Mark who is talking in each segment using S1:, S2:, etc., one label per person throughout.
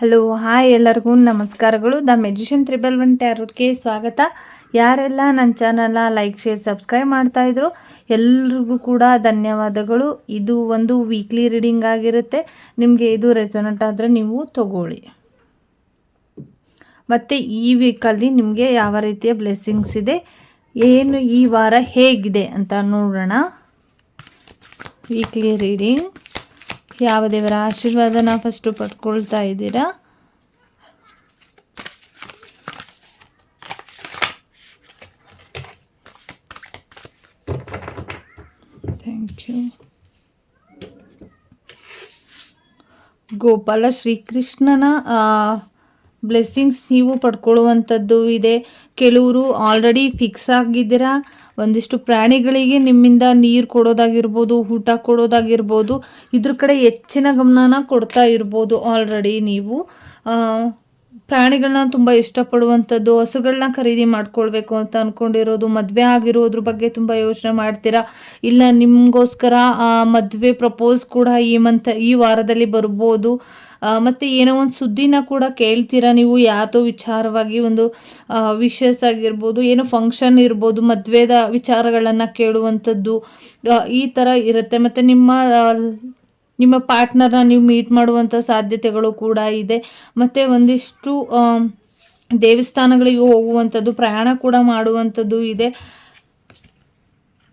S1: Hello, hi ಎಲ್ಲರಿಗೂ ನಮಸ್ಕಾರಗಳು. The magician triple one ಟ್ಯಾರೋಟ್ಗೆ ಸ್ವಾಗತ. ಯಾರೆಲ್ಲ ನನ್ನ ಚಾನಲ್ನ ಲೈಕ್, ಶೇರ್, ಸಬ್ಸ್ಕ್ರೈಬ್ ಮಾಡ್ತಾ ಇದ್ರು, ಎಲ್ರಿಗೂ ಕೂಡ ಧನ್ಯವಾದಗಳು. ಇದು ಒಂದು ವೀಕ್ಲಿ ರೀಡಿಂಗ್ ಆಗಿರುತ್ತೆ. ನಿಮಗೆ ಇದು ರೆಸೋನೆಂಟ್ ಆದರೆ ನೀವು ತಗೊಳ್ಳಿ. ಮತ್ತು ಈ ವೀಕಲ್ಲಿ ನಿಮಗೆ ಯಾವ ರೀತಿಯ ಬ್ಲೆಸ್ಸಿಂಗ್ಸ್ ಇದೆ? ಏನು ಈ ವಾರ ಹೇಗಿದೆ ಅಂತ ನೋಡೋಣ. ವೀಕ್ಲಿ ರೀಡಿಂಗ್ ಯಾವ ದೇವರ ಆಶೀರ್ವಾದನ ಫಸ್ಟು ಪಡ್ಕೊಳ್ತಾ ಇದ್ದೀರಾ? ಥ್ಯಾಂಕ್ ಯು ಗೋಪಾಲ ಶ್ರೀಕೃಷ್ಣನ ಬ್ಲೆಸ್ಸಿಂಗ್ಸ್ ನೀವು ಪಡ್ಕೊಳ್ಳುವಂಥದ್ದು ಇದೆ. ಕೆಲವರು ಆಲ್ರೆಡಿ ಫಿಕ್ಸ್ ಆಗಿದ್ದೀರಾ? ಒಂದಿಷ್ಟು ಪ್ರಾಣಿಗಳಿಗೆ ನಿಮ್ಮಿಂದ ನೀರು ಕೊಡೋದಾಗಿರ್ಬೋದು, ಊಟ ಕೊಡೋದಾಗಿರ್ಬೋದು, ಇದ್ರ ಕಡೆ ಹೆಚ್ಚಿನ ಗಮನನ ಕೊಡ್ತಾ ಇರ್ಬೋದು ಆಲ್ರೆಡಿ ನೀವು. ಪ್ರಾಣಿಗಳನ್ನ ತುಂಬ ಇಷ್ಟಪಡುವಂಥದ್ದು ಹಸುಗಳನ್ನ ಖರೀದಿ ಮಾಡ್ಕೊಳ್ಬೇಕು ಅಂತ ಅಂದ್ಕೊಂಡಿರೋದು ಮದುವೆ ಆಗಿರೋದ್ರ ಬಗ್ಗೆ ತುಂಬ ಯೋಚನೆ ಮಾಡ್ತೀರಾ? ಇಲ್ಲ ನಿಮಗೋಸ್ಕರ ಮದುವೆ ಪ್ರಪೋಸ್ ಕೂಡ ಈ ಮಂತ್, ಈ ವಾರದಲ್ಲಿ ಬರ್ಬೋದು. ಮತ್ತು ಏನೋ ಒಂದು ಸುದ್ದಿನ ಕೂಡ ಕೇಳ್ತೀರಾ ನೀವು? ಯಾವುದೋ ವಿಚಾರವಾಗಿ ಒಂದು ವಿಶಸ್ ಆಗಿರ್ಬೋದು, ಏನೋ ಫಂಕ್ಷನ್ ಇರ್ಬೋದು, ಮದುವೆದ ವಿಚಾರಗಳನ್ನು ಕೇಳುವಂಥದ್ದು ಈ ಥರ ಇರುತ್ತೆ. ಮತ್ತು ನಿಮ್ಮ ನಿಮ್ಮ ಪಾರ್ಟ್ನರ್ನ ನೀವು ಮೀಟ್ ಮಾಡುವಂಥ ಸಾಧ್ಯತೆಗಳು ಕೂಡ ಇದೆ. ಮತ್ತು ಒಂದಿಷ್ಟು ದೇವಸ್ಥಾನಗಳಿಗೆ ಹೋಗುವಂಥದ್ದು, ಪ್ರಯಾಣ ಕೂಡ ಮಾಡುವಂಥದ್ದು ಇದೆ.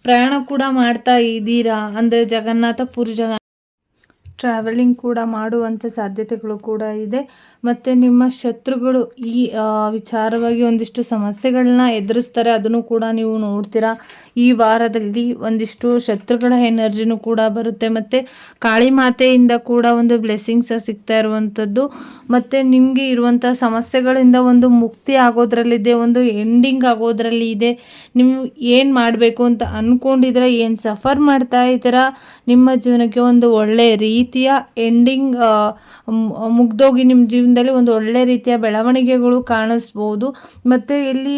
S1: ಪ್ರಯಾಣ ಕೂಡ ಮಾಡ್ತಾ ಇದ್ದೀರಾ? ಅಂದರೆ ಜಗನ್ನಾಥ ಪುರಿ ಜಗ ಟ್ರಾವೆಲಿಂಗ್ ಕೂಡ ಮಾಡುವಂಥ ಸಾಧ್ಯತೆಗಳು ಕೂಡ ಇದೆ. ಮತ್ತು ನಿಮ್ಮ ಶತ್ರುಗಳು ಈ ವಿಚಾರವಾಗಿ ಒಂದಿಷ್ಟು ಸಮಸ್ಯೆಗಳನ್ನ ಎದುರಿಸ್ತಾರೆ, ಅದನ್ನು ಕೂಡ ನೀವು ನೋಡ್ತೀರಾ? ಈ ವಾರದಲ್ಲಿ ಒಂದಿಷ್ಟು ಶತ್ರುಗಳ ಎನರ್ಜಿನೂ ಕೂಡ ಬರುತ್ತೆ. ಮತ್ತು ಕಾಳಿ ಮಾತೆಯಿಂದ ಕೂಡ ಒಂದು ಬ್ಲೆಸ್ಸಿಂಗ್ಸ್ ಸಿಗ್ತಾ ಇರುವಂಥದ್ದು ಮತ್ತು ನಿಮಗೆ ಇರುವಂಥ ಸಮಸ್ಯೆಗಳಿಂದ ಒಂದು ಮುಕ್ತಿ ಆಗೋದ್ರಲ್ಲಿದೆ ಒಂದು ಎಂಡಿಂಗ್ ಆಗೋದ್ರಲ್ಲಿ ಇದೆ. ನೀವು ಏನು ಮಾಡಬೇಕು ಅಂತ ಅಂದ್ಕೊಂಡಿದ್ರೆ ಏನು ಸಫರ್ ಮಾಡ್ತಾ ಇದ್ದೀರಾ? ನಿಮ್ಮ ಜೀವನಕ್ಕೆ ಒಂದು ಒಳ್ಳೆಯ ರೀತಿಯ ಎಂಡಿಂಗ್ ಮುಗ್ದೋಗಿ ನಿಮ್ಮ ಜೀವನದಲ್ಲಿ ಒಂದು ಒಳ್ಳೆ ರೀತಿಯ ಬೆಳವಣಿಗೆಗಳು ಕಾಣಿಸ್ಬೋದು. ಮತ್ತು ಇಲ್ಲಿ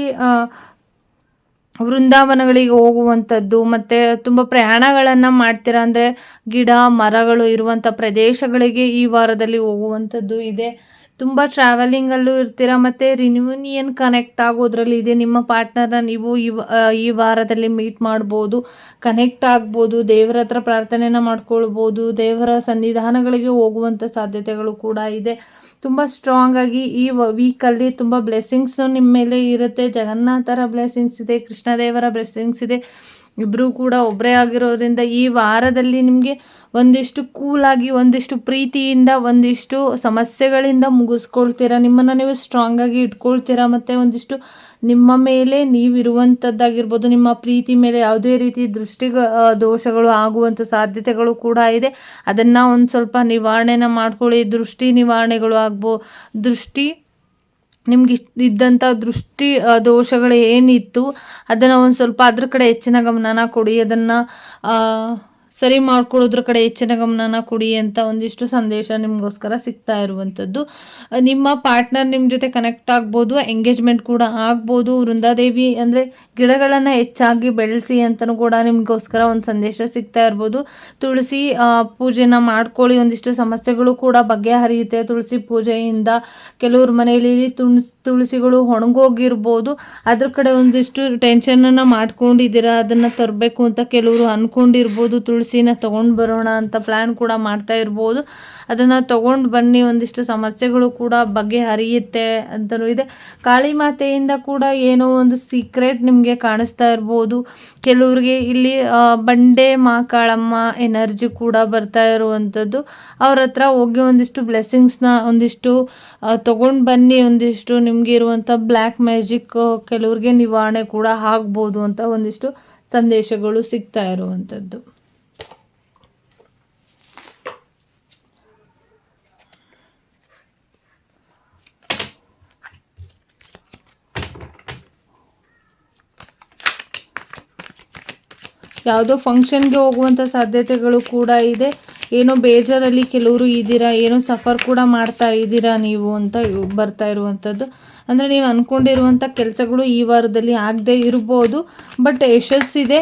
S1: ವೃಂದಾವನಗಳಿಗೆ ಹೋಗುವಂಥದ್ದು, ಮತ್ತು ತುಂಬ ಪ್ರಯಾಣಗಳನ್ನು ಮಾಡ್ತೀರಾ ಅಂದರೆ ಗಿಡ ಮರಗಳು ಇರುವಂಥ ಪ್ರದೇಶಗಳಿಗೆ ಈ ವಾರದಲ್ಲಿ ಹೋಗುವಂಥದ್ದು ಇದೆ. ತುಂಬ ಟ್ರಾವೆಲಿಂಗಲ್ಲೂ ಇರ್ತೀರ? ಮತ್ತು ರಿನ್ಯೂನಿಯನ್ ಕನೆಕ್ಟ್ ಆಗೋದ್ರಲ್ಲಿ ಇದೆ ನಿಮ್ಮ ಪಾರ್ಟ್ನರ್ನ ನೀವು ಈ ವಾರದಲ್ಲಿ ಮೀಟ್ ಮಾಡ್ಬೋದು ಕನೆಕ್ಟ್ ಆಗ್ಬೋದು, ದೇವರ ಹತ್ರ ಪ್ರಾರ್ಥನೆನ ಮಾಡ್ಕೊಳ್ಬೋದು, ದೇವರ ಸನ್ನಿಧಾನಗಳಿಗೆ ಹೋಗುವಂಥ ಸಾಧ್ಯತೆಗಳು ಕೂಡ ಇದೆ. ತುಂಬ ಸ್ಟ್ರಾಂಗ್ ಆಗಿ ಈ ವೀಕಲ್ಲಿ ತುಂಬ ಬ್ಲೆಸ್ಸಿಂಗ್ಸು ನಿಮ್ಮ ಮೇಲೆ ಇರುತ್ತೆ. ಜಗನ್ನಾಥರ ಬ್ಲೆಸ್ಸಿಂಗ್ಸ್ ಇದೆ, ಕೃಷ್ಣದೇವರ ಬ್ಲೆಸ್ಸಿಂಗ್ಸ್ ಇದೆ. ಇಬ್ಬರೂ ಕೂಡ ಒಬ್ಬರೇ ಆಗಿರೋದ್ರಿಂದ ಈ ವಾರದಲ್ಲಿ ನಿಮಗೆ ಒಂದಿಷ್ಟು ಕೂಲಾಗಿ ಒಂದಿಷ್ಟು ಪ್ರೀತಿಯಿಂದ, ಒಂದಿಷ್ಟು ಸಮಸ್ಯೆಗಳಿಂದ ಮುಗಿಸ್ಕೊಳ್ತೀರಾ? ನಿಮ್ಮನ್ನು ನೀವು ಸ್ಟ್ರಾಂಗಾಗಿ ಇಟ್ಕೊಳ್ತೀರಾ? ಮತ್ತು ಒಂದಿಷ್ಟು ನಿಮ್ಮ ಮೇಲೆ ನೀವಿರುವಂಥದ್ದಾಗಿರ್ಬೋದು ನಿಮ್ಮ ಪ್ರೀತಿ ಮೇಲೆ ಯಾವುದೇ ರೀತಿ ದೃಷ್ಟಿ ದೋಷಗಳು ಆಗುವಂಥ ಸಾಧ್ಯತೆಗಳು ಕೂಡ ಇದೆ. ಅದನ್ನು ಒಂದು ಸ್ವಲ್ಪ ನಿವಾರಣೆನ ಮಾಡ್ಕೊಳ್ಳಿ. ದೃಷ್ಟಿ ನಿವಾರಣೆಗಳು ಆಗ್ಬೋ, ದೃಷ್ಟಿ ನಿಮ್ಗೆ ಇಷ್ಟ ಇದ್ದಂಥ ದೃಷ್ಟಿ ದೋಷಗಳು ಏನಿತ್ತು, ಅದನ್ನು ಒಂದು ಸ್ವಲ್ಪ ಅದ್ರ ಕಡೆ ಹೆಚ್ಚಿನ ಗಮನನ ಕೊಡಿ, ಅದನ್ನು ಸರಿ ಮಾಡ್ಕೊಳ್ಳೋದ್ರ ಕಡೆ ಹೆಚ್ಚಿನ ಗಮನನ ಕೊಡಿ ಅಂತ ಒಂದಿಷ್ಟು ಸಂದೇಶ ನಿಮಗೋಸ್ಕರ ಸಿಗ್ತಾ ಇರುವಂಥದ್ದು. ನಿಮ್ಮ ಪಾರ್ಟ್ನರ್ ನಿಮ್ಮ ಜೊತೆ ಕನೆಕ್ಟ್ ಆಗ್ಬೋದು ಎಂಗೇಜ್ಮೆಂಟ್ ಕೂಡ ಆಗ್ಬೋದು. ವೃಂದಾದೇವಿ ಅಂದರೆ ಗಿಡಗಳನ್ನು ಹೆಚ್ಚಾಗಿ ಬೆಳೆಸಿ ಅಂತಲೂ ಕೂಡ ನಿಮಗೋಸ್ಕರ ಒಂದು ಸಂದೇಶ ಸಿಗ್ತಾ ಇರ್ಬೋದು. ತುಳಸಿ ಪೂಜೆನ ಮಾಡ್ಕೊಳ್ಳಿ, ಒಂದಿಷ್ಟು ಸಮಸ್ಯೆಗಳು ಕೂಡ ಬಗೆಹರಿಯುತ್ತೆ. ತುಳಸಿ ಪೂಜೆಯಿಂದ ಕೆಲವ್ರ ಮನೆಯಲ್ಲಿ ತುಳಸಿ ತುಳಸಿಗಳು ಒಣಗೋಗಿರ್ಬೋದು. ಅದ್ರ ಕಡೆ ಒಂದಿಷ್ಟು ಟೆನ್ಷನನ್ನು ಮಾಡ್ಕೊಂಡಿದ್ದೀರಾ, ಅದನ್ನು ತರಬೇಕು ಅಂತ ಕೆಲವರು ಅಂದ್ಕೊಂಡಿರ್ಬೋದು ತುಳಸಿ ತುಳಸಿನ ತೊಗೊಂಡು ಬರೋಣ ಅಂತ ಪ್ಲ್ಯಾನ್ ಕೂಡ ಮಾಡ್ತಾ ಇರ್ಬೋದು. ಅದನ್ನು ತೊಗೊಂಡು ಬನ್ನಿ, ಒಂದಿಷ್ಟು ಸಮಸ್ಯೆಗಳು ಕೂಡ ಬಗೆಹರಿಯುತ್ತೆ ಅಂತಲೂ ಇದೆ. ಕಾಳಿ ಮಾತೆಯಿಂದ ಕೂಡ ಏನೋ ಒಂದು ಸೀಕ್ರೆಟ್ ನಿಮಗೆ ಕಾಣಿಸ್ತಾ ಇರ್ಬೋದು. ಕೆಲವ್ರಿಗೆ ಇಲ್ಲಿ ಬಂಡೆ ಮಾಕಾಳಮ್ಮ ಎನರ್ಜಿ ಕೂಡ ಬರ್ತಾ ಇರುವಂಥದ್ದು ಅವ್ರ ಹತ್ರ ಹೋಗಿ ಒಂದಿಷ್ಟು ಬ್ಲೆಸ್ಸಿಂಗ್ಸ್ನ ಒಂದಿಷ್ಟು ತೊಗೊಂಡು ಬನ್ನಿ, ಒಂದಿಷ್ಟು ನಿಮಗೆ ಇರುವಂಥ ಬ್ಲ್ಯಾಕ್ ಮ್ಯಾಜಿಕ್ ಕೆಲವ್ರಿಗೆ ನಿವಾರಣೆ ಕೂಡ ಆಗ್ಬೋದು ಅಂತ ಒಂದಿಷ್ಟು ಸಂದೇಶಗಳು ಸಿಗ್ತಾ ಇರುವಂಥದ್ದು ಯಾವುದೋ ಫಂಕ್ಷನ್ಗೆ ಹೋಗುವಂಥ ಸಾಧ್ಯತೆಗಳು ಕೂಡ ಇದೆ. ಏನೋ ಬೇಜಾರಲ್ಲಿ ಕೆಲವರು ಇದ್ದೀರಾ, ಏನೋ ಸಫರ್ ಕೂಡ ಮಾಡ್ತಾ ಇದ್ದೀರಾ ನೀವು ಅಂತ ಬರ್ತಾ ಇರುವಂಥದ್ದು. ಅಂದರೆ ನೀವು ಅಂದ್ಕೊಂಡಿರುವಂಥ ಕೆಲಸಗಳು ಈ ವಾರದಲ್ಲಿ ಆಗದೆ ಇರ್ಬೋದು, ಬಟ್ ಯಶಸ್ಸಿದೆ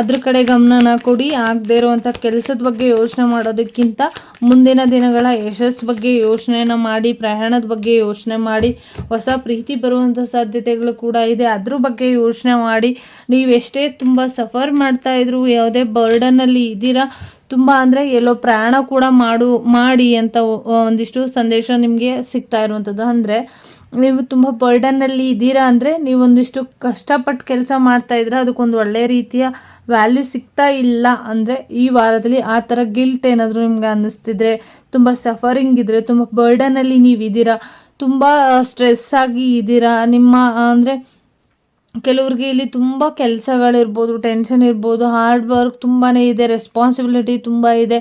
S1: ಅದ್ರ ಕಡೆ ಗಮನನ ಕೊಡಿ, ಆಗದೆ ಇರುವಂಥ ಕೆಲಸದ ಬಗ್ಗೆ ಯೋಚನೆ ಮಾಡೋದಕ್ಕಿಂತ ಮುಂದಿನ ದಿನಗಳ ಯಶಸ್ಸು ಬಗ್ಗೆ ಯೋಚನೆನ ಮಾಡಿ, ಪ್ರಯಾಣದ ಬಗ್ಗೆ ಯೋಚನೆ ಮಾಡಿ, ಹೊಸ ಪ್ರೀತಿ ಬರುವಂಥ ಸಾಧ್ಯತೆಗಳು ಕೂಡ ಇದೆ. ಅದ್ರ ಬಗ್ಗೆ ಯೋಚನೆ ಮಾಡಿ, ನೀವೆಷ್ಟೇ ತುಂಬ ಸಫರ್ ಮಾಡ್ತಾ ಇದ್ರು, ಯಾವುದೇ ಬರ್ಡನಲ್ಲಿ ಇದ್ದೀರಾ ತುಂಬ ಅಂದರೆ ಎಲ್ಲೋ ಪ್ರಯಾಣ ಕೂಡ ಮಾಡು, ಮಾಡಿ ಅಂತ ಒಂದಿಷ್ಟು ಸಂದೇಶ ನಿಮಗೆ ಸಿಗ್ತಾ ಇರುವಂಥದ್ದು ಅಂದರೆ ನೀವು ತುಂಬ ಬರ್ಡನ್ನಲ್ಲಿ ಇದ್ದೀರಾ ಅಂದರೆ ನೀವೊಂದಿಷ್ಟು ಕಷ್ಟಪಟ್ಟು ಕೆಲಸ ಮಾಡ್ತಾ ಇದ್ರೆ ಅದಕ್ಕೊಂದು ಒಳ್ಳೆ ರೀತಿಯ ವ್ಯಾಲ್ಯೂ ಸಿಗ್ತಾ ಇಲ್ಲ ಅಂದರೆ ಈ ವಾರದಲ್ಲಿ ಆ ಥರ ಗಿಲ್ಟ್ ಏನಾದರೂ ನಿಮ್ಗೆ ಅನ್ನಿಸ್ತಿದ್ರೆ, ತುಂಬ ಸಫರಿಂಗ್ ಇದ್ದರೆ ತುಂಬ ಬರ್ಡನಲ್ಲಿ ನೀವು ಇದ್ದೀರಾ ತುಂಬ ಸ್ಟ್ರೆಸ್ ಆಗಿ ಇದ್ದೀರಾ, ನಿಮ್ಮ ಅಂದರೆ ಕೆಲವ್ರಿಗೆ ಇಲ್ಲಿ ತುಂಬ ಕೆಲಸಗಳಿರ್ಬೋದು ಟೆನ್ಷನ್ ಇರ್ಬೋದು ಹಾರ್ಡ್ ವರ್ಕ್ ತುಂಬಾ ಇದೆ ರೆಸ್ಪಾನ್ಸಿಬಿಲಿಟಿ ತುಂಬ ಇದೆ.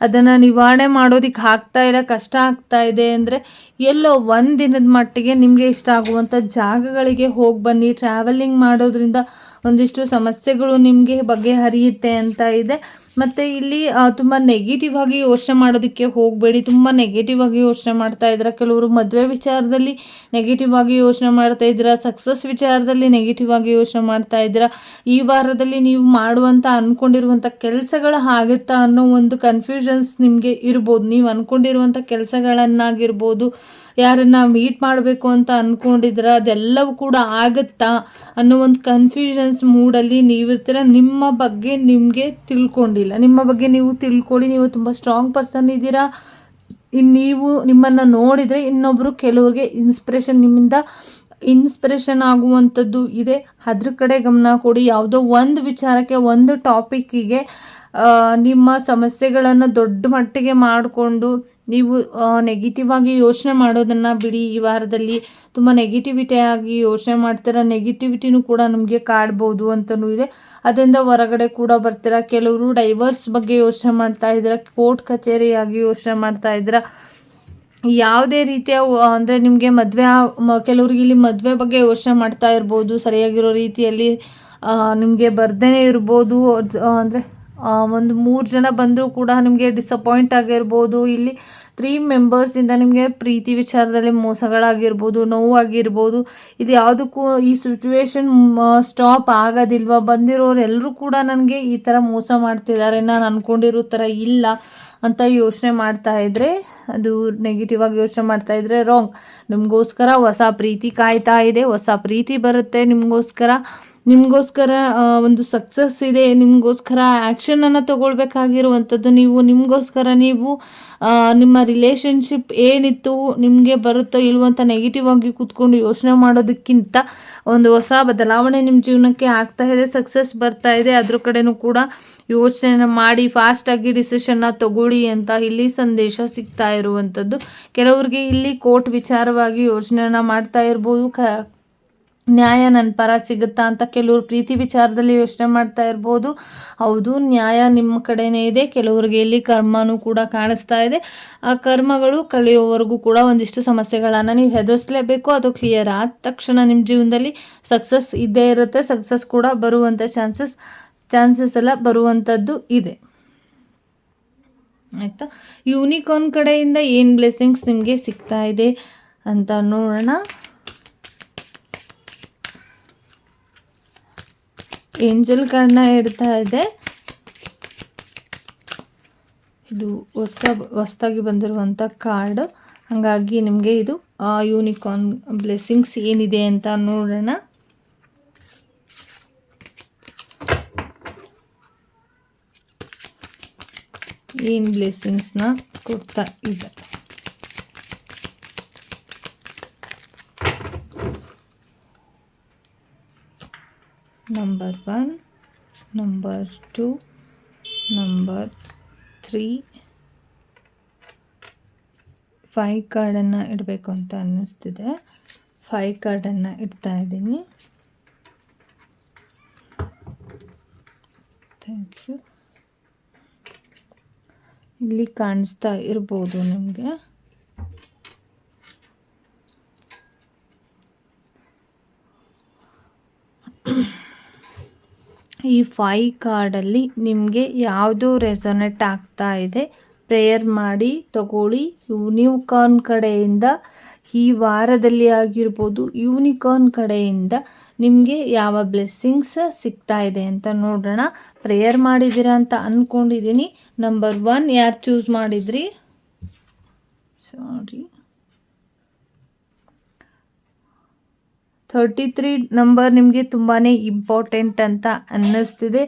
S1: ಅದನ್ನು ನಿವಾರಣೆ ಮಾಡೋದಕ್ಕೆ ಆಗ್ತಾ ಇಲ್ಲ, ಕಷ್ಟ ಆಗ್ತಾ ಇದೆ ಅಂದರೆ ಎಲ್ಲೋ ಒಂದು ದಿನದ ಮಟ್ಟಿಗೆ ನಿಮಗೆ ಇಷ್ಟ ಆಗುವಂಥ ಜಾಗಗಳಿಗೆ ಹೋಗಿ ಬನ್ನಿ. ಟ್ರಾವೆಲಿಂಗ್ ಮಾಡೋದ್ರಿಂದ ಒಂದಿಷ್ಟು ಸಮಸ್ಯೆಗಳು ನಿಮಗೆ ಬಗೆಹರಿಯುತ್ತೆ ಅಂತ ಇದೆ. ಮತ್ತು ಇಲ್ಲಿ ತುಂಬ ನೆಗೆಟಿವ್ ಆಗಿ ಯೋಚನೆ ಮಾಡೋದಕ್ಕೆ ಹೋಗಬೇಡಿ. ತುಂಬ ನೆಗೆಟಿವ್ ಆಗಿ ಯೋಚನೆ ಮಾಡ್ತಾ ಇದ್ದಾರೆ. ಕೆಲವರು ಮದುವೆ ವಿಚಾರದಲ್ಲಿ ನೆಗೆಟಿವ್ ಆಗಿ ಯೋಚನೆ ಮಾಡ್ತಾ ಇದ್ದೀರಾ. ಸಕ್ಸಸ್ ವಿಚಾರದಲ್ಲಿ ನೆಗೆಟಿವ್ ಆಗಿ ಯೋಚನೆ ಮಾಡ್ತಾ ಇದ್ದೀರಾ. ಈ ವಾರದಲ್ಲಿ ನೀವು ಮಾಡುವಂಥ ಅಂದ್ಕೊಂಡಿರುವಂಥ ಕೆಲಸಗಳು ಆಗುತ್ತಾ ಅನ್ನೋ ಒಂದು ಕನ್ಫ್ಯೂಷನ್ಸ್ ನಿಮಗೆ ಇರ್ಬೋದು. ನೀವು ಅಂದ್ಕೊಂಡಿರುವಂಥ ಕೆಲಸಗಳನ್ನಾಗಿರ್ಬೋದು. ಯಾರನ್ನ ಮೀಟ್ ಮಾಡಬೇಕು ಅಂತ ಅಂದ್ಕೊಂಡಿದ್ರೆ ಅದೆಲ್ಲವೂ ಕೂಡ ಆಗುತ್ತಾ ಅನ್ನೋ ಒಂದು ಕನ್ಫ್ಯೂಷನ್ಸ್ ಮೂಡಲ್ಲಿ ನೀವಿರ್ತೀರ. ನಿಮ್ಮ ಬಗ್ಗೆ ನಿಮಗೆ ತಿಳ್ಕೊಂಡಿಲ್ಲ. ನಿಮ್ಮ ಬಗ್ಗೆ ನೀವು ತಿಳ್ಕೊಳ್ಳಿ. ನೀವು ತುಂಬ ಸ್ಟ್ರಾಂಗ್ ಪರ್ಸನ್ ಇದ್ದೀರಾ. ಇನ್ನು ನೀವು ನಿಮ್ಮನ್ನು ನೋಡಿದರೆ ಇನ್ನೊಬ್ಬರು ಕೆಲವ್ರಿಗೆ ಇನ್ಸ್ಪಿರೇಷನ್ ನಿಮ್ಮಿಂದ ಇನ್ಸ್ಪಿರೇಷನ್ ಆಗುವಂಥದ್ದು ಇದೆ. ಅದ್ರ ಕಡೆ ಗಮನ ಕೊಡಿ. ಯಾವುದೋ ಒಂದು ವಿಚಾರಕ್ಕೆ, ಒಂದು ಟಾಪಿಕ್ಕಿಗೆ ನಿಮ್ಮ ಸಮಸ್ಯೆಗಳನ್ನು ದೊಡ್ಡ ಮಟ್ಟಿಗೆ ಮಾಡಿಕೊಂಡು ನೀವು ನೆಗೆಟಿವ್ ಆಗಿ ಯೋಚನೆ ಮಾಡೋದನ್ನು ಬಿಡಿ. ಈ ವಾರದಲ್ಲಿ ತುಂಬ ನೆಗೆಟಿವಿಟಿ ಆಗಿ ಯೋಚನೆ ಮಾಡ್ತೀರ? ನೆಗೆಟಿವಿಟಿನೂ ಕೂಡ ನಮಗೆ ಕಾಡ್ಬೋದು ಅಂತಲೂ ಇದೆ. ಅದರಿಂದ ಹೊರಗಡೆ ಕೂಡ ಬರ್ತೀರ? ಕೆಲವರು ಡೈವರ್ಸ್ ಬಗ್ಗೆ ಯೋಚನೆ ಮಾಡ್ತಾ ಇದ್ದೀರ? ಕೋರ್ಟ್ ಕಚೇರಿಯಾಗಿ ಯೋಚನೆ ಮಾಡ್ತಾ ಇದ್ದೀರ? ಯಾವುದೇ ರೀತಿಯ, ಅಂದರೆ ನಿಮಗೆ ಮದುವೆ ಕೆಲವ್ರಿಗೆ ಇಲ್ಲಿ ಮದುವೆ ಬಗ್ಗೆ ಯೋಚನೆ ಮಾಡ್ತಾ ಇರ್ಬೋದು. ಸರಿಯಾಗಿರೋ ರೀತಿಯಲ್ಲಿ ನಿಮಗೆ ಬರ್ದೇ ಇರ್ಬೋದು. ಅಂದರೆ ಒಂದು ಮೂರು ಜನ ಬಂದರೂ ಕೂಡ ನಿಮಗೆ ಡಿಸಪಾಯಿಂಟ್ ಆಗಿರ್ಬೋದು. ಇಲ್ಲಿ ತ್ರೀ ಮೆಂಬರ್ಸಿಂದ ನಿಮಗೆ ಪ್ರೀತಿ ವಿಚಾರದಲ್ಲಿ ಮೋಸಗಳಾಗಿರ್ಬೋದು, ನೋವಾಗಿರ್ಬೋದು. ಇದು ಯಾವುದಕ್ಕೂ ಈ ಸಿಚುವೇಶನ್ ಸ್ಟಾಪ್ ಆಗೋದಿಲ್ವ? ಬಂದಿರೋರೆಲ್ಲರೂ ಕೂಡ ನನಗೆ ಈ ಥರ ಮೋಸ ಮಾಡ್ತಿದ್ದಾರೆ. ನಾನು ಅಂದ್ಕೊಂಡಿರೋ ಥರ ಇಲ್ಲ ಅಂತ ಯೋಚನೆ ಮಾಡ್ತಾ ಇದ್ದರೆ ಅದು ನೆಗೆಟಿವ್ ಆಗಿ ಯೋಚನೆ ಮಾಡ್ತಾ ಇದ್ದರೆ ರಾಂಗ್ ನಿಮಗೋಸ್ಕರ ಹೊಸ ಪ್ರೀತಿ ಕಾಯ್ತಾ ಇದೆ. ಹೊಸ ಪ್ರೀತಿ ಬರುತ್ತೆ ನಿಮಗೋಸ್ಕರ. ನಿಮಗೋಸ್ಕರ ಒಂದು ಸಕ್ಸಸ್ ಇದೆ, ನಿಮಗೋಸ್ಕರ ಆ್ಯಕ್ಷನನ್ನು ತಗೊಳ್ಬೇಕಾಗಿರುವಂಥದ್ದು ನೀವು, ನಿಮಗೋಸ್ಕರ ನೀವು ನಿಮ್ಮ ರಿಲೇಷನ್ಶಿಪ್ ಏನಿತ್ತು, ನಿಮಗೆ ಬರುತ್ತೋ ಇಲ್ವಂಥ ನೆಗೆಟಿವ್ ಆಗಿ ಕೂತ್ಕೊಂಡು ಯೋಚನೆ ಮಾಡೋದಕ್ಕಿಂತ ಒಂದು ಹೊಸ ಬದಲಾವಣೆ ನಿಮ್ಮ ಜೀವನಕ್ಕೆ ಆಗ್ತಾ ಇದೆ ಸಕ್ಸಸ್ ಬರ್ತಾ ಇದೆ, ಅದ್ರ ಕಡೆನೂ ಕೂಡ ಯೋಚನೆ ಮಾಡಿ ಫಾಸ್ಟಾಗಿ ಡಿಸಿಷನ್ನ ತಗೊಳ್ಳಿ ಅಂತ ಇಲ್ಲಿ ಸಂದೇಶ ಸಿಗ್ತಾ ಇರುವಂಥದ್ದು. ಕೆಲವ್ರಿಗೆ ಇಲ್ಲಿ ಕೋರ್ಟ್ ವಿಚಾರವಾಗಿ ಯೋಚನೆನ ಮಾಡ್ತಾ ಇರ್ಬೋದು, ಕ ನ್ಯಾಯ ನನ್ನ ಪರ ಸಿಗುತ್ತಾ ಅಂತ ಕೆಲವರು ಪ್ರೀತಿ ವಿಚಾರದಲ್ಲಿ ಯೋಚನೆ ಮಾಡ್ತಾ ಇರ್ಬೋದು. ಹೌದು, ನ್ಯಾಯ ನಿಮ್ಮ ಕಡೆನೇ ಇದೆ. ಕೆಲವರಿಗೆ ಇಲ್ಲಿ ಕರ್ಮನೂ ಕೂಡ ಕಾಣಿಸ್ತಾ ಇದೆ. ಆ ಕರ್ಮಗಳು ಕಲಿಯೋವರೆಗೂ ಕೂಡ ಒಂದಿಷ್ಟು ಸಮಸ್ಯೆಗಳನ್ನು ನೀವು ಹೆದರಿಸಲೇಬೇಕು ಅದು ಕ್ಲಿಯರ್ ಆದ ತಕ್ಷಣ ನಿಮ್ಮ ಜೀವನದಲ್ಲಿ ಸಕ್ಸಸ್ ಇದ್ದೇ ಇರುತ್ತೆ. ಸಕ್ಸಸ್ ಕೂಡ ಬರುವಂಥ ಚಾನ್ಸಸ್ ಚಾನ್ಸಸ್ ಎಲ್ಲ ಬರುವಂಥದ್ದು ಇದೆ. ಆಯಿತಾ? ಯೂನಿಕಾರ್ನ್ ಕಡೆಯಿಂದ ಏನು ಬ್ಲೆಸ್ಸಿಂಗ್ಸ್ ನಿಮಗೆ ಸಿಗ್ತಾ ಇದೆ ಅಂತ ನೋಡೋಣ. ಏಂಜಲ್ ಕಾರ್ಡ್ನ ಇಡ್ತಾ ಇದೆ. ಇದು ಹೊಸ ಹೊಸದಾಗಿ ಬಂದಿರುವಂಥ ಕಾರ್ಡ್. ಹಾಗಾಗಿ ನಿಮಗೆ ಇದು ಯೂನಿಕಾರ್ನ್ ಬ್ಲೆಸ್ಸಿಂಗ್ಸ್ ಏನಿದೆ ಅಂತ ನೋಡೋಣ. ಏನು ಬ್ಲೆಸ್ಸಿಂಗ್ಸ್ನ ಕೊಡ್ತಾ ಇದೆ number one number two number three five ಕಾರ್ಡನ್ನು ಇಡಬೇಕು ಅಂತ ಅನ್ನಿಸ್ತಿದೆ. ಫೈ ಕಾರ್ಡನ್ನು ಇಡ್ತಾ ಇದ್ದೀನಿ. ಥ್ಯಾಂಕ್ ಯು ಇಲ್ಲಿ ಕಾಣಿಸ್ತಾ ಇರ್ಬೋದು ನಿಮಗೆ. ಈ ಫೈ ಕಾರ್ಡಲ್ಲಿ ನಿಮಗೆ ಯಾವುದು ರೆಸೊನೆಟ್ ಆಗ್ತಾ ಇದೆ ಪ್ರೇಯರ್ ಮಾಡಿ, ತಗೊಳ್ಳಿ. ಯೂನಿಕಾರ್ನ್ ಕಡೆಯಿಂದ ಈ ವಾರದಲ್ಲಿ ಆಗಿರ್ಬೋದು ಯೂನಿಕಾರ್ನ್ ಕಡೆಯಿಂದ ನಿಮಗೆ ಯಾವ ಬ್ಲೆಸ್ಸಿಂಗ್ಸ್ ಸಿಗ್ತಾ ಇದೆ ಅಂತ ನೋಡೋಣ. ಪ್ರೇಯರ್ ಮಾಡಿದ್ದೀರಾ ಅಂತ ಅಂದ್ಕೊಂಡಿದ್ದೀನಿ ನಂಬರ್ ಒನ್ ಯಾರು ಚೂಸ್ ಮಾಡಿದ್ರಿ? ಸಾರಿ ಥರ್ಟಿ ತ್ರೀ ನಂಬರ್ ನಿಮಗೆ ತುಂಬಾ ಇಂಪಾರ್ಟೆಂಟ್ ಅಂತ ಅನ್ನಿಸ್ತಿದೆ.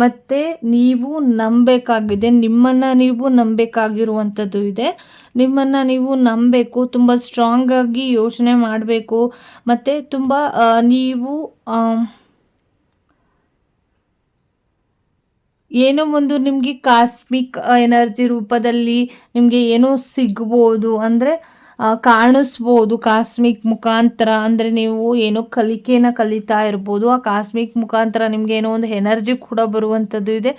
S1: ಮತ್ತು ನೀವು ನಂಬಬೇಕಾಗಿದೆ, ನಿಮ್ಮನ್ನು ನೀವು ನಂಬಬೇಕಾಗಿರುವಂಥದ್ದು ಇದೆ. ನಿಮ್ಮನ್ನು ನೀವು ನಂಬಬೇಕು, ತುಂಬ ಸ್ಟ್ರಾಂಗಾಗಿ ಯೋಚನೆ ಮಾಡಬೇಕು. ಮತ್ತು ತುಂಬ ನೀವು ಏನೋ ಒಂದು ನಿಮಗೆ ಕಾಸ್ಮಿಕ್ ಎನರ್ಜಿ ರೂಪದಲ್ಲಿ ನಿಮಗೆ ಏನೋ ಸಿಗ್ಬೋದು. ಅಂದರೆ ಕಾಣಿಸ್ಬೋದು. ಕಾಸ್ಮಿಕ್ ಮುಖಾಂತರ ಅಂದರೆ ನೀವು ಏನೋ ಕಲಿಕೆನ ಕಲಿತಾ ಇರ್ಬೋದು. ಆ ಕಾಸ್ಮಿಕ್ ಮುಖಾಂತರ ನಿಮಗೆ ಏನೋ ಒಂದು ಎನರ್ಜಿ ಕೂಡ ಬರುವಂಥದ್ದು ಇದೆ.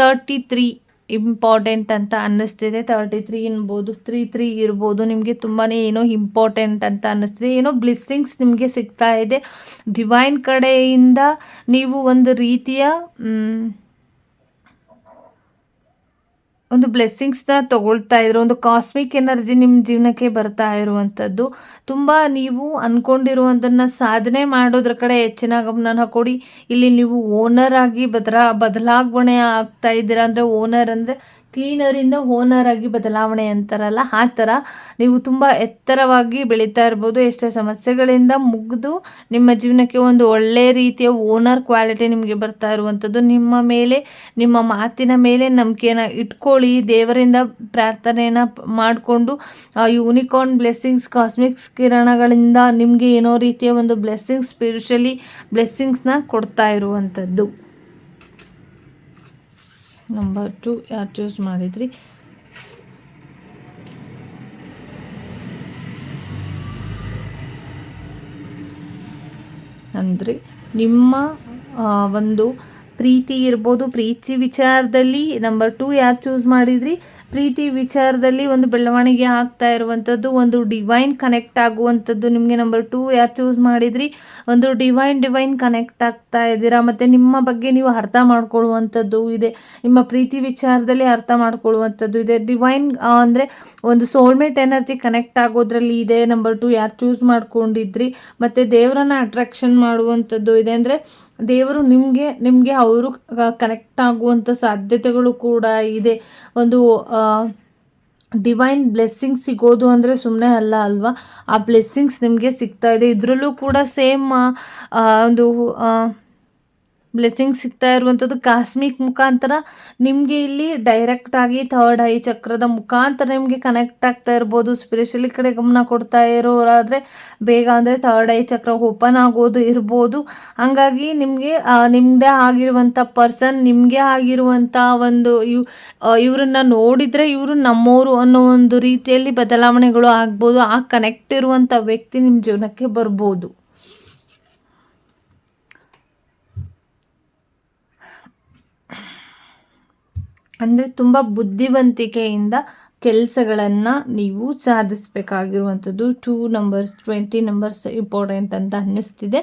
S1: ತರ್ಟಿ ತ್ರೀ ಇಂಪಾರ್ಟೆಂಟ್ ಅಂತ ಅನ್ನಿಸ್ತಿದೆ. ತರ್ಟಿ ತ್ರೀ ಇನ್ಬೋದು ತ್ರೀ ತ್ರೀ ಇರ್ಬೋದು. ನಿಮಗೆ ತುಂಬಾ ಏನೋ ಇಂಪಾರ್ಟೆಂಟ್ ಅಂತ ಅನ್ನಿಸ್ತಿದೆ. ಏನೋ ಬ್ಲಿಸ್ಸಿಂಗ್ಸ್ ನಿಮಗೆ ಸಿಗ್ತಾ ಇದೆ. ಡಿವೈನ್ ಕಡೆಯಿಂದ ನೀವು ಒಂದು ರೀತಿಯ ಒಂದು ಬ್ಲೆಸ್ಸಿಂಗ್ಸ್ನ ತಗೊಳ್ತಾ ಇದ್ರು, ಒಂದು ಕಾಸ್ಮಿಕ್ ಎನರ್ಜಿ ನಿಮ್ಮ ಜೀವನಕ್ಕೆ ಬರ್ತಾ ಇರುವಂಥದ್ದು. ತುಂಬ ನೀವು ಅಂದ್ಕೊಂಡಿರುವಂಥದ್ದನ್ನ ಸಾಧನೆ ಮಾಡೋದ್ರ ಕಡೆ ಹೆಚ್ಚಿನ ಗಮನ ಕೊಡಿ. ಇಲ್ಲಿ ನೀವು ಓನರ್ ಆಗಿ ಬದಲ ಬದಲಾವಣೆ ಆಗ್ತಾ ಇದ್ದೀರಾ ಅಂದರೆ ಓನರ್ ಅಂದರೆ ಕ್ಲೀನರಿಂದ ಓನರ್ ಆಗಿ ಬದಲಾವಣೆ ಅಂತಾರಲ್ಲ, ಆ ಥರ ನೀವು ತುಂಬ ಎತ್ತರವಾಗಿ ಬೆಳೀತಾ ಇರ್ಬೋದು. ಎಷ್ಟೇ ಸಮಸ್ಯೆಗಳಿಂದ ಮುಗಿದು ನಿಮ್ಮ ಜೀವನಕ್ಕೆ ಒಂದು ಒಳ್ಳೆಯ ರೀತಿಯ ಓನರ್ ಕ್ವಾಲಿಟಿ ನಿಮಗೆ ಬರ್ತಾ ಇರುವಂಥದ್ದು. ನಿಮ್ಮ ಮೇಲೆ, ನಿಮ್ಮ ಮಾತಿನ ಮೇಲೆ ನಂಬಿಕೆನ ಇಟ್ಕೊಳ್ಳಿ. ದೇವರಿಂದ ಪ್ರಾರ್ಥನೆಯನ್ನು ಮಾಡಿಕೊಂಡು ಯೂನಿಕಾರ್ನ್ ಬ್ಲೆಸ್ಸಿಂಗ್ಸ್ ಕಾಸ್ಮಿಕ್ಸ್ ಕಿರಣಗಳಿಂದ ನಿಮಗೆ ಏನೋ ರೀತಿಯ ಒಂದು ಬ್ಲೆಸ್ಸಿಂಗ್ಸ್ ಸ್ಪಿರಿಚುಲಿ ಬ್ಲೆಸ್ಸಿಂಗ್ಸ್ನ ಕೊಡ್ತಾ ಇರುವಂಥದ್ದು. ನಂಬರ್ ಟು ಯಾರು ಚೂಸ್ ಮಾಡಿದ್ರಿ? ಅಂದರೆ ನಿಮ್ಮ ಒಂದು ಪ್ರೀತಿ ಇರ್ಬೋದು, ಪ್ರೀತಿ ವಿಚಾರದಲ್ಲಿ ನಂಬರ್ ಟೂ ಯಾರು ಚೂಸ್ ಮಾಡಿದ್ರಿ? ಪ್ರೀತಿ ವಿಚಾರದಲ್ಲಿ ಒಂದು ಬೆಳವಣಿಗೆ ಆಗ್ತಾ ಇರುವಂಥದ್ದು ಒಂದು ಡಿವೈನ್ ಕನೆಕ್ಟ್ ಆಗುವಂಥದ್ದು ನಿಮಗೆ ನಂಬರ್ ಟೂ ಯಾರು ಚೂಸ್ ಮಾಡಿದ್ರಿ? ಒಂದು ಡಿವೈನ್ ಡಿವೈನ್ ಕನೆಕ್ಟ್ ಆಗ್ತಾ ಇದ್ದೀರಾ? ಮತ್ತು ನಿಮ್ಮ ಬಗ್ಗೆ ನೀವು ಅರ್ಥ ಮಾಡ್ಕೊಳ್ಳುವಂಥದ್ದು ಇದೆ. ನಿಮ್ಮ ಪ್ರೀತಿ ವಿಚಾರದಲ್ಲಿ ಅರ್ಥ ಮಾಡ್ಕೊಳ್ಳುವಂಥದ್ದು ಇದೆ. ಡಿವೈನ್ ಅಂದರೆ ಒಂದು ಸೋಲ್ಮೇಟ್ ಎನರ್ಜಿ ಕನೆಕ್ಟ್ ಆಗೋದ್ರಲ್ಲಿ ಇದೆ ನಂಬರ್ ಟು ಯಾರು ಚೂಸ್ ಮಾಡ್ಕೊಂಡಿದ್ರಿ? ಮತ್ತು ದೇವರನ್ನ ಅಟ್ರಾಕ್ಷನ್ ಮಾಡುವಂಥದ್ದು ಇದೆ. ಅಂದರೆ ದೇವರು ನಿಮಗೆ ನಿಮಗೆ ಅವರು ಕನೆಕ್ಟ್ ಆಗುವಂಥ ಸಾಧ್ಯತೆಗಳು ಕೂಡ ಇದೆ. ಒಂದು ಡಿವೈನ್ ಬ್ಲೆಸ್ಸಿಂಗ್ ಸಿಗೋದು ಅಂದರೆ ಸುಮ್ಮನೆ ಅಲ್ಲ ಅಲ್ವಾ? ಆ ಬ್ಲೆಸ್ಸಿಂಗ್ಸ್ ನಿಮಗೆ ಸಿಗ್ತಾ ಇದೆ. ಇದರಲ್ಲೂ ಕೂಡ ಸೇಮ್ ಒಂದು ಬ್ಲೆಸ್ಸಿಂಗ್ ಸಿಗ್ತಾ ಇರುವಂಥದ್ದು ಕಾಸ್ಮಿಕ್ ಮುಖಾಂತರ ನಿಮಗೆ ಇಲ್ಲಿ ಡೈರೆಕ್ಟಾಗಿ ಥರ್ಡ್ ಐ ಚಕ್ರದ ಮುಖಾಂತರ ನಿಮಗೆ ಕನೆಕ್ಟ್ ಆಗ್ತಾ ಇರ್ಬೋದು. ಸ್ಪಿರಿಚುಲಿ ಕಡೆ ಗಮನ ಕೊಡ್ತಾ ಇರೋರಾದರೆ ಬೇಗ ಅಂದರೆ ಥರ್ಡ್ ಐ ಚಕ್ರ ಓಪನ್ ಆಗೋದು ಇರ್ಬೋದು. ಹಂಗಾಗಿ ನಿಮಗೆ ನಿಮ್ಮದೇ ಆಗಿರುವಂಥ ಪರ್ಸನ್ ನಿಮಗೆ ಆಗಿರುವಂಥ ಒಂದು ಇವ್ ಇವರನ್ನ ನೋಡಿದರೆ ಇವರು ನಮ್ಮವರು ಅನ್ನೋ ಒಂದು ರೀತಿಯಲ್ಲಿ ಬದಲಾವಣೆಗಳು ಆಗ್ಬೋದು. ಆ ಕನೆಕ್ಟ್ ಇರುವಂಥ ವ್ಯಕ್ತಿ ನಿಮ್ಮ ಜೀವನಕ್ಕೆ ಬರ್ಬೋದು. ಅಂದರೆ ತುಂಬ ಬುದ್ಧಿವಂತಿಕೆಯಿಂದ ಕೆಲಸಗಳನ್ನು ನೀವು ಸಾಧಿಸಬೇಕಾಗಿರುವಂಥದ್ದು. Two numbers twenty numbers important ಅಂತ ಅನ್ನಿಸ್ತಿದೆ.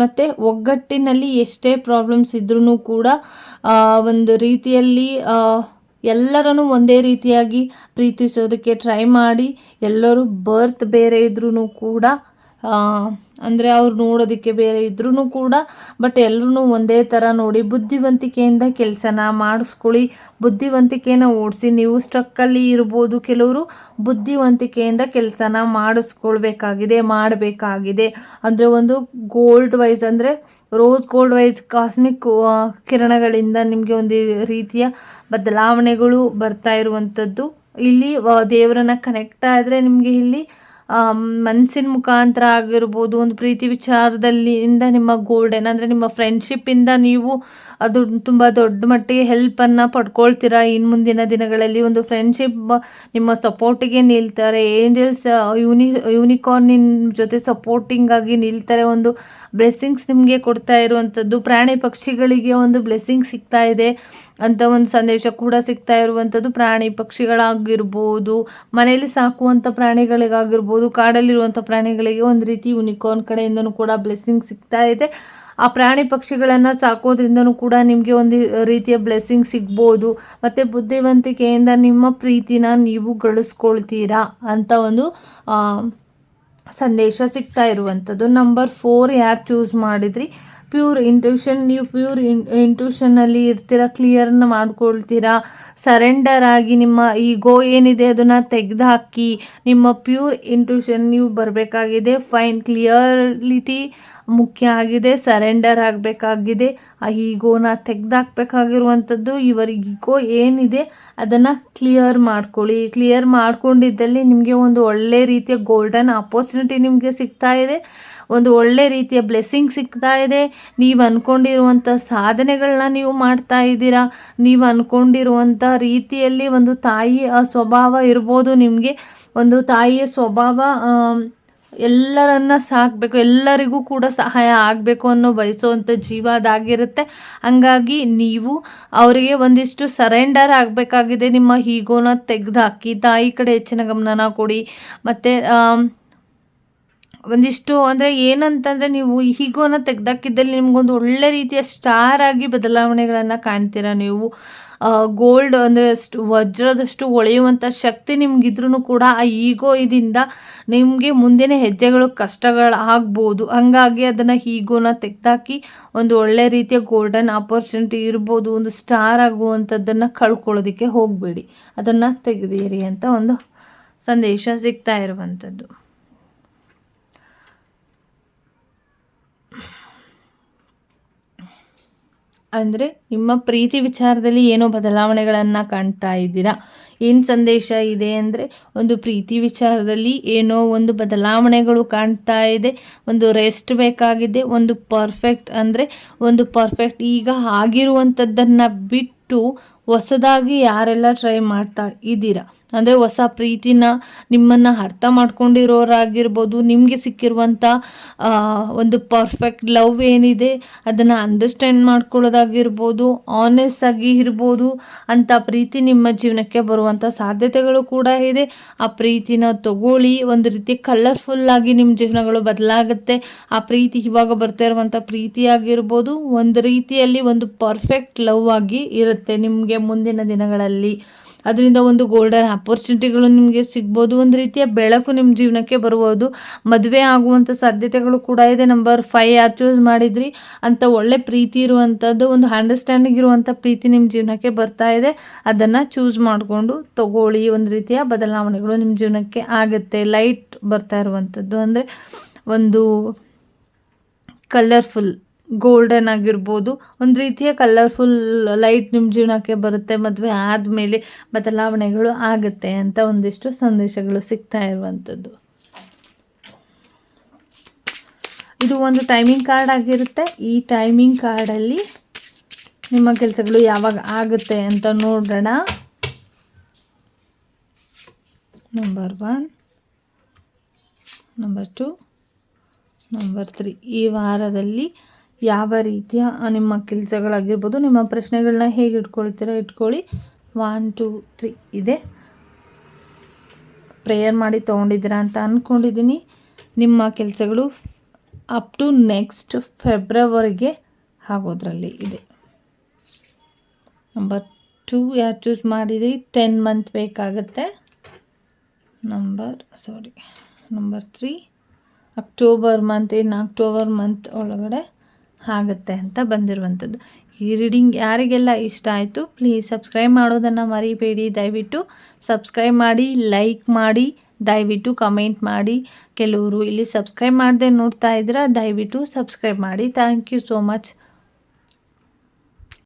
S1: ಮತ್ತು ಒಗ್ಗಟ್ಟಿನಲ್ಲಿ ಎಷ್ಟೇ ಪ್ರಾಬ್ಲಮ್ಸ್ ಇದ್ರೂ ಕೂಡ ಒಂದು ರೀತಿಯಲ್ಲಿ ಎಲ್ಲರನ್ನು ಒಂದೇ ರೀತಿಯಾಗಿ ಪ್ರೀತಿಸೋದಕ್ಕೆ ಟ್ರೈ ಮಾಡಿ, ಎಲ್ಲರೂ ಬರ್ತ್ ಬೇರೆ ಇದ್ರೂ ಕೂಡ ಅಂದರೆ ಅವ್ರು ನೋಡೋದಕ್ಕೆ ಬೇರೆ ಇದ್ರೂ ಕೂಡ ಬಟ್ ಎಲ್ಲರೂ ಒಂದೇ ಥರ ನೋಡಿ ಬುದ್ಧಿವಂತಿಕೆಯಿಂದ ಕೆಲಸನ ಮಾಡಿಸ್ಕೊಳ್ಳಿ. ಬುದ್ಧಿವಂತಿಕೆನ ಓಡಿಸಿ ನೀವು ಸ್ಟ್ರಕ್ಕಲ್ಲಿ ಇರ್ಬೋದು. ಕೆಲವರು ಬುದ್ಧಿವಂತಿಕೆಯಿಂದ ಕೆಲಸನ ಮಾಡಿಸ್ಕೊಳ್ಬೇಕಾಗಿದೆ, ಮಾಡಬೇಕಾಗಿದೆ. ಅಂದರೆ ಒಂದು ಗೋಲ್ಡ್ ವೈಸ್ ಅಂದರೆ ರೋಸ್ ಗೋಲ್ಡ್ ವೈಸ್ ಕಾಸ್ಮಿಕ್ ಕಿರಣಗಳಿಂದ ನಿಮಗೆ ಒಂದು ರೀತಿಯ ಬದಲಾವಣೆಗಳು ಬರ್ತಾ ಇರುವಂಥದ್ದು. ಇಲ್ಲಿ ದೇವರನ್ನ ಕನೆಕ್ಟ್ ಆದರೆ ನಿಮಗೆ ಇಲ್ಲಿ ಮನಸ್ಸಿನ ಮುಖಾಂತರ ಆಗಿರ್ಬೋದು, ಒಂದು ಪ್ರೀತಿ ವಿಚಾರದಲ್ಲಿ ಇಂದ ನಿಮ್ಮ ಗೋಲ್ಡನ್ ಅಂದರೆ ನಿಮ್ಮ ಫ್ರೆಂಡ್ಶಿಪ್ಪಿಂದ ನೀವು ಅದು ತುಂಬ ದೊಡ್ಡ ಮಟ್ಟಿಗೆ ಹೆಲ್ಪನ್ನು ಪಡ್ಕೊಳ್ತೀರಾ? ಇನ್ನು ಮುಂದಿನ ದಿನಗಳಲ್ಲಿ ಒಂದು ಫ್ರೆಂಡ್ಶಿಪ್ ನಿಮ್ಮ ಸಪೋರ್ಟಿಗೆ ನಿಲ್ತಾರೆ. ಏಂಜಲ್ಸ್ ಯೂನಿ ಯೂನಿಕಾರ್ನಿನ ಜೊತೆ ಸಪೋರ್ಟಿಂಗ್ ಆಗಿ ನಿಲ್ತಾರೆ. ಒಂದು ಬ್ಲೆಸ್ಸಿಂಗ್ಸ್ ನಿಮಗೆ ಕೊಡ್ತಾ ಇರುವಂಥದ್ದು. ಪ್ರಾಣಿ ಪಕ್ಷಿಗಳಿಗೆ ಒಂದು ಬ್ಲೆಸ್ಸಿಂಗ್ ಸಿಗ್ತಾ ಇದೆ. ಅಂತ ಒಂದು ಸಂದೇಶ ಕೂಡ ಸಿಗ್ತಾ ಇರುವಂಥದ್ದು. ಪ್ರಾಣಿ ಪಕ್ಷಿಗಳಾಗಿರ್ಬೋದು, ಮನೆಯಲ್ಲಿ ಸಾಕುವಂಥ ಪ್ರಾಣಿಗಳಿಗಾಗಿರ್ಬೋದು, ಕಾಡಲ್ಲಿರುವಂಥ ಪ್ರಾಣಿಗಳಿಗೆ ಒಂದು ರೀತಿ ಯುನಿಕಾರ್ನ್ ಕಡೆಯಿಂದನೂ ಕೂಡ ಬ್ಲೆಸ್ಸಿಂಗ್ ಸಿಗ್ತಾ ಇದೆ. ಆ ಪ್ರಾಣಿ ಪಕ್ಷಿಗಳನ್ನು ಸಾಕೋದ್ರಿಂದನೂ ಕೂಡ ನಿಮಗೆ ಒಂದು ರೀತಿಯ ಬ್ಲೆಸ್ಸಿಂಗ್ ಸಿಗ್ಬೋದು. ಮತ್ತು ಬುದ್ಧಿವಂತಿಕೆಯಿಂದ ನಿಮ್ಮ ಪ್ರೀತಿನ ನೀವು ಗಳಿಸ್ಕೊಳ್ತೀರಾ ಅಂತ ಒಂದು ಸಂದೇಶ ಸಿಗ್ತಾ ಇರುವಂಥದ್ದು. ನಂಬರ್ ಫೋರ್ ಯಾರು ಚೂಸ್ ಮಾಡಿದ್ರಿ? ಪ್ಯೂರ್ ಇಂಟ್ಯೂಷನ್ ನೀವು ಪ್ಯೂರ್ ಇನ್ ಇಂಟ್ಯೂಷನಲ್ಲಿ ಇರ್ತೀರ ಕ್ಲಿಯರ್ನ ಮಾಡ್ಕೊಳ್ತೀರಾ ಸರೆಂಡರ್ ಆಗಿ ನಿಮ್ಮ ಈಗೋ ಏನಿದೆ ಅದನ್ನು ತೆಗೆದುಹಾಕಿ ನಿಮ್ಮ ಪ್ಯೂರ್ ಇಂಟ್ಯೂಷನ್ ನೀವು ಬರಬೇಕಾಗಿದೆ ಫೈನ್ ಕ್ಲಿಯರ್ಲಿಟಿ ಮುಖ್ಯ ಆಗಿದೆ ಸರೆಂಡರ್ ಆಗಬೇಕಾಗಿದೆ, ಆ ಈಗೋನ ತೆಗೆದಾಕ್ಬೇಕಾಗಿರುವಂಥದ್ದು ಇವರಿಗೆ ಈಗೋ ಏನಿದೆ ಅದನ್ನು ಕ್ಲಿಯರ್ ಮಾಡ್ಕೊಳ್ಳಿ. ಕ್ಲಿಯರ್ ಮಾಡ್ಕೊಂಡಿದ್ದಲ್ಲಿ ನಿಮಗೆ ಒಂದು ಒಳ್ಳೆ ರೀತಿಯ ಗೋಲ್ಡನ್ ಆಪರ್ಚುನಿಟಿ ನಿಮಗೆ ಸಿಗ್ತಾ ಇದೆ. ಒಂದು ಒಳ್ಳೆ ರೀತಿಯ ಬ್ಲೆಸ್ಸಿಂಗ್ ಸಿಗ್ತಾ ಇದೆ. ನೀವು ಅಂದ್ಕೊಂಡಿರುವಂಥ ಸಾಧನೆಗಳನ್ನ ನೀವು ಮಾಡ್ತಾ ಇದ್ದೀರಾ? ನೀವು ಅಂದ್ಕೊಂಡಿರುವಂಥ ರೀತಿಯಲ್ಲಿ ಒಂದು ತಾಯಿಯ ಸ್ವಭಾವ ಇರ್ಬೋದು ನಿಮಗೆ. ಒಂದು ತಾಯಿಯ ಸ್ವಭಾವ ಎಲ್ಲರನ್ನ ಸಾಕಬೇಕು, ಎಲ್ಲರಿಗೂ ಕೂಡ ಸಹಾಯ ಆಗಬೇಕು ಅನ್ನೋ ಬಯಸುವಂಥ ಜೀವ ಅದಾಗಿರುತ್ತೆ. ಹಂಗಾಗಿ ನೀವು ಅವರಿಗೆ ಒಂದಿಷ್ಟು ಸರೆಂಡರ್ ಆಗಬೇಕಾಗಿದೆ. ನಿಮ್ಮ ಹೀಗೋನ ತೆಗೆದು ಹಾಕಿ, ತಾಯಿ ಕಡೆ ಹೆಚ್ಚಿನ ಗಮನನ ಕೊಡಿ. ಮತ್ತು ಒಂದಿಷ್ಟು ಅಂದರೆ ಏನಂತಂದರೆ ನೀವು ಈಗೋನ ತೆಗ್ದಾಕಿದ್ದಲ್ಲಿ ನಿಮಗೊಂದು ಒಳ್ಳೆ ರೀತಿಯ ಸ್ಟಾರ್ ಆಗಿ ಬದಲಾವಣೆಗಳನ್ನು ಕಾಣ್ತೀರಾ ನೀವು? ಗೋಲ್ಡ್ ಅಂದರೆ ಅಷ್ಟು, ವಜ್ರದಷ್ಟು ಒಳೆಯುವಂಥ ಶಕ್ತಿ ನಿಮಗಿದ್ರೂ ಕೂಡ ಆ ಈಗೋ ಇದರಿಂದ ನಿಮಗೆ ಮುಂದಿನ ಹೆಜ್ಜೆಗಳು, ಕಷ್ಟಗಳು ಆಗ್ಬೋದು. ಹಂಗಾಗಿ ಅದನ್ನು ಈಗೋನ ತೆಗೆದಾಕಿ ಒಂದು ಒಳ್ಳೆ ರೀತಿಯ ಗೋಲ್ಡನ್ ಆಪರ್ಚುನಿಟಿ ಇರ್ಬೋದು, ಒಂದು ಸ್ಟಾರ್ ಆಗುವಂಥದ್ದನ್ನು ಕಳ್ಕೊಳ್ಳೋದಕ್ಕೆ ಹೋಗಬೇಡಿ. ಅದನ್ನು ತೆಗೆದಿರಿ ಅಂತ ಒಂದು ಸಂದೇಶ ಸಿಗ್ತಾ ಇರುವಂಥದ್ದು ಅಂದರೆ ನಿಮ್ಮ ಪ್ರೀತಿ ವಿಚಾರದಲ್ಲಿ ಏನೋ ಬದಲಾವಣೆಗಳನ್ನು ಕಾಣ್ತಾ ಇದ್ದೀರಾ? ಏನು ಸಂದೇಶ ಇದೆ ಅಂದರೆ ಒಂದು ಪ್ರೀತಿ ವಿಚಾರದಲ್ಲಿ ಏನೋ ಒಂದು ಬದಲಾವಣೆಗಳು ಕಾಣ್ತಾ ಇದೆ, ಒಂದು ರೆಸ್ಟ್ ಬೇಕಾಗಿದೆ, ಒಂದು ಪರ್ಫೆಕ್ಟ್ ಅಂದರೆ ಒಂದು ಪರ್ಫೆಕ್ಟ್ ಈಗ ಆಗಿರುವಂಥದ್ದನ್ನು ಬಿಟ್ಟು ಹೊಸದಾಗಿ ಯಾರೆಲ್ಲ ಟ್ರೈ ಮಾಡ್ತಾ ಇದ್ದೀರಾ? ಅಂದರೆ ಹೊಸ ಪ್ರೀತಿನ ನಿಮ್ಮನ್ನು ಅರ್ಥ ಮಾಡ್ಕೊಂಡಿರೋರಾಗಿರ್ಬೋದು, ನಿಮಗೆ ಸಿಕ್ಕಿರುವಂಥ ಒಂದು ಪರ್ಫೆಕ್ಟ್ ಲವ್ ಏನಿದೆ, ಅದನ್ನು ಅಂಡರ್ಸ್ಟ್ಯಾಂಡ್ ಮಾಡ್ಕೊಳ್ಳೋದಾಗಿರ್ಬೋದು ಆನೆಸ್ಟ್ ಆಗಿ ಇರ್ಬೋದು, ಅಂತ ಪ್ರೀತಿ ನಿಮ್ಮ ಜೀವನಕ್ಕೆ ಬರುವಂಥ ಸಾಧ್ಯತೆಗಳು ಕೂಡ ಇದೆ. ಆ ಪ್ರೀತಿನ ತಗೊಳ್ಳಿ, ಒಂದು ರೀತಿ ಕಲರ್ಫುಲ್ ಆಗಿ ನಿಮ್ಮ ಜೀವನಗಳು ಬದಲಾಗುತ್ತೆ. ಆ ಪ್ರೀತಿ ಇವಾಗ ಬರ್ತಾ ಇರುವಂಥ ಪ್ರೀತಿ ಆಗಿರ್ಬೋದು, ಒಂದು ರೀತಿಯಲ್ಲಿ ಒಂದು ಪರ್ಫೆಕ್ಟ್ ಲವ್ ಆಗಿ ಇರುತ್ತೆ ನಿಮಗೆ ಮುಂದಿನ ದಿನಗಳಲ್ಲಿ. ಅದರಿಂದ ಒಂದು ಗೋಲ್ಡನ್ ಅಪರ್ಚುನಿಟಿಗಳು ನಿಮಗೆ ಸಿಗ್ಬೋದು. ಒಂದು ರೀತಿಯ ಬೆಳಕು ನಿಮ್ಮ ಜೀವನಕ್ಕೆ ಬರ್ಬೋದು. ಮದುವೆ ಆಗುವಂಥ ಸಾಧ್ಯತೆಗಳು ಕೂಡ ಇದೆ. ನಂಬರ್ ಫೈವ್ ಯಾರು ಚೂಸ್ ಮಾಡಿದ್ರಿ? ಅಂತ ಒಳ್ಳೆ ಪ್ರೀತಿ ಇರುವಂಥದ್ದು ಒಂದು ಅಂಡರ್ಸ್ಟ್ಯಾಂಡಿಂಗ್ ಇರುವಂಥ ಪ್ರೀತಿ ನಿಮ್ಮ ಜೀವನಕ್ಕೆ ಬರ್ತಾ ಇದೆ. ಅದನ್ನು ಚೂಸ್ ಮಾಡಿಕೊಂಡು ತಗೊಳ್ಳಿ. ಒಂದು ರೀತಿಯ ಬದಲಾವಣೆಗಳು ನಿಮ್ಮ ಜೀವನಕ್ಕೆ ಆಗುತ್ತೆ. ಲೈಟ್ ಬರ್ತಾ ಇರುವಂಥದ್ದು ಅಂದರೆ ಒಂದು ಕಲರ್ಫುಲ್ ಗೋಲ್ಡನ್ ಆಗಿರ್ಬೋದು. ಒಂದು ರೀತಿಯ ಕಲರ್ಫುಲ್ ಲೈಟ್ ನಿಮ್ಮ ಜೀವನಕ್ಕೆ ಬರುತ್ತೆ, ಮದುವೆ ಆದಮೇಲೆ ಬದಲಾವಣೆಗಳು ಆಗುತ್ತೆ ಅಂತ ಒಂದಿಷ್ಟು ಸಂದೇಶಗಳು ಸಿಗ್ತಾ ಇರುವಂಥದ್ದು. ಇದು ಒಂದು ಟೈಮಿಂಗ್ ಕಾರ್ಡ್ ಆಗಿರುತ್ತೆ. ಈ ಟೈಮಿಂಗ್ ಕಾರ್ಡಲ್ಲಿ ನಿಮ್ಮ ಕೆಲಸಗಳು ಯಾವಾಗ ಆಗುತ್ತೆ ಅಂತ ನೋಡೋಣ. Number one number two number three ಈ ವಾರದಲ್ಲಿ ಯಾವ ರೀತಿಯ ನಿಮ್ಮ ಕೆಲಸಗಳಾಗಿರ್ಬೋದು, ನಿಮ್ಮ ಪ್ರಶ್ನೆಗಳನ್ನ ಹೇಗೆ ಇಟ್ಕೊಳ್ತೀರಾ, ಇಟ್ಕೊಳ್ಳಿ. ಒನ್ ಟು ತ್ರೀ ಇದೆ. ಪ್ರೇಯರ್ ಮಾಡಿ ತೊಗೊಂಡಿದ್ದೀರಾ ಅಂತ ಅಂದ್ಕೊಂಡಿದ್ದೀನಿ ನಿಮ್ಮ ಕೆಲಸಗಳು ಅಪ್ ಟು ನೆಕ್ಸ್ಟ್ ಫೆಬ್ರವರಿಗೆ ಆಗೋದ್ರಲ್ಲಿ ಇದೆ. ನಂಬರ್ ಟೂ ಯಾರು ಚೂಸ್ ಮಾಡಿದ್ರಿ ಟೆನ್ ಮಂತ್ ಬೇಕಾಗುತ್ತೆ. Number sorry number three October month ಇನ್ನು ಅಕ್ಟೋಬರ್ ಮಂತ್ ಒಳಗಡೆ ಆಗುತ್ತೆ ಅಂತ ಬಂದಿರುವಂಥದ್ದು. ಈ ರೀಡಿಂಗ್ ಯಾರಿಗೆಲ್ಲ ಇಷ್ಟ ಆಯಿತು ಪ್ಲೀಸ್ ಸಬ್ಸ್ಕ್ರೈಬ್ ಮಾಡೋದನ್ನು ಮರಿಬೇಡಿ. ದಯವಿಟ್ಟು ಸಬ್ಸ್ಕ್ರೈಬ್ ಮಾಡಿ ಲೈಕ್ ಮಾಡಿ, ದಯವಿಟ್ಟು ಕಮೆಂಟ್ ಮಾಡಿ. ಕೆಲವರು ಇಲ್ಲಿ ಸಬ್ಸ್ಕ್ರೈಬ್ ಮಾಡದೆ ನೋಡ್ತಾ ಇದ್ದೀರಾ ದಯವಿಟ್ಟು ಸಬ್ಸ್ಕ್ರೈಬ್ ಮಾಡಿ. Thank you so much